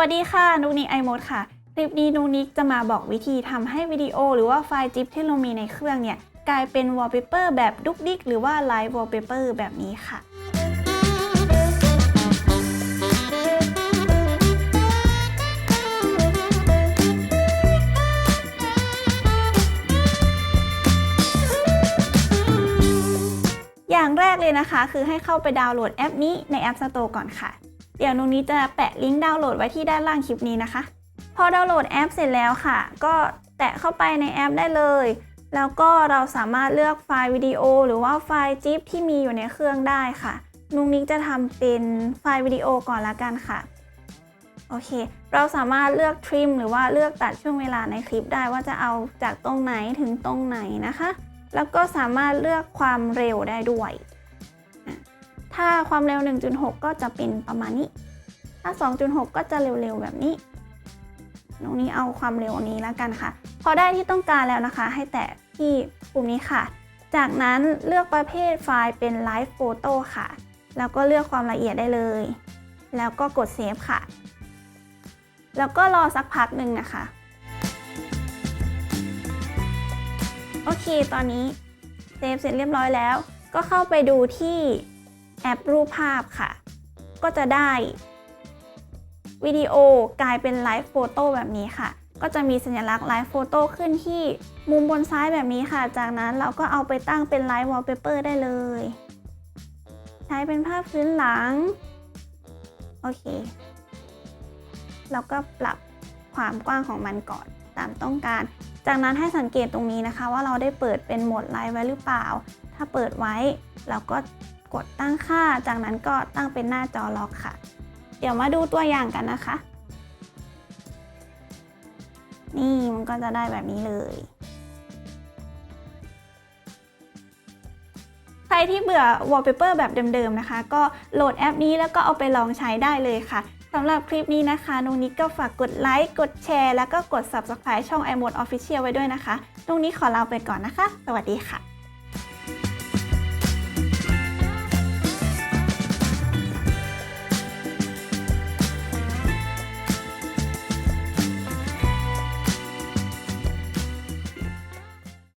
วัสดีค่ะ นุกนิกไอโมดค่ะ คลิปนี้นุกนิกจะมาบอกวิธีทำให้วิดีโอ หรือว่าไฟล์จิปที่เรามีในเครื่องเนี่ย กลายเป็นวอลเปเปอร์แบบดุกดิกหรือว่าไลฟ์วอลเปเปอร์แบบนี้ค่ะอย่างแรกเลยนะคะ คือให้เข้าไปดาวน์โหลดแอปนี้ใน App Store ก่อนค่ะ เดี๋ยวนุกนี้จะแปะลิงก์ดาวน์โหลดไว้ที่ด้านล่างคลิปนี้นะคะ พอดาวน์โหลดแอปเสร็จแล้วค่ะ ก็แตะเข้าไปในแอปได้เลย แล้วก็เราสามารถเลือกไฟล์วิดีโอ หรือว่าไฟล์จิ๊บที่มีอยู่ในเครื่องได้ค่ะ นุกนิกจะทำเป็นไฟล์วิดีโอก่อนละกันค่ะโอเค เราสามารถเลือกทริมหรือว่าเลือกตัดช่วงเวลาในคลิปได้ว่าจะเอาจากตรงไหนถึงตรงไหนนะคะ แล้วก็สามารถเลือกความเร็วได้ด้วย ถ้าความเร็ว 1.6 ก็จะเป็นประมาณนี้ ถ้า 2.6 ก็จะเร็วๆแบบนี้ ตรงนี้เอาความเร็วนี้แล้วกันค่ะ พอได้ที่ต้องการแล้วนะคะ ให้แตะที่ปุ่มนี้ค่ะ จากนั้นเลือกประเภทไฟล์เป็น Live Photo ค่ะ แล้วก็เลือกความละเอียดได้เลย แล้วก็กดเซฟค่ะ แล้วก็รอสักพักหนึ่งนะคะ โอเค ตอนนี้เซฟเสร็จเรียบร้อยแล้ว ก็เข้าไปดูที่ แอปรูปภาพค่ะ ก็จะได้วิดีโอกลายเป็นไลฟ์โฟโต้แบบนี้ค่ะ ก็จะมีสัญลักษณ์ไลฟ์โฟโต้ขึ้นที่มุมบนซ้ายแบบนี้ค่ะ จากนั้นเราก็เอาไปตั้งเป็นไลฟ์วอลเปเปอร์ได้เลย ใช้เป็นภาพพื้นหลัง โอเค เราก็ปรับความกว้างของมันก่อนตามต้องการ จากนั้นให้สังเกตตรงนี้นะคะ ว่าเราได้เปิดเป็นโหมดไลฟ์ไว้หรือเปล่า ถ้าเปิดไว้เราก็ กดตั้งค่า จากนั้นก็ตั้งเป็นหน้าจอล็อกค่ะ เดี๋ยวมาดูตัวอย่างกันนะคะ นี่มันก็จะได้แบบนี้เลย ใครที่เบื่อ wallpaper แบบเดิมๆนะคะ ก็โหลดแอปนี้แล้วก็เอาไปลองใช้ได้เลยค่ะสำหรับคลิปนี้นะคะนุงนิกก็ฝากกดไลค์ กดแชร์ แล้วก็กด subscribe ช่อง iMode Official ไว้ด้วยนะคะนุงนิกขอลาไปก่อนนะคะ สวัสดีค่ะ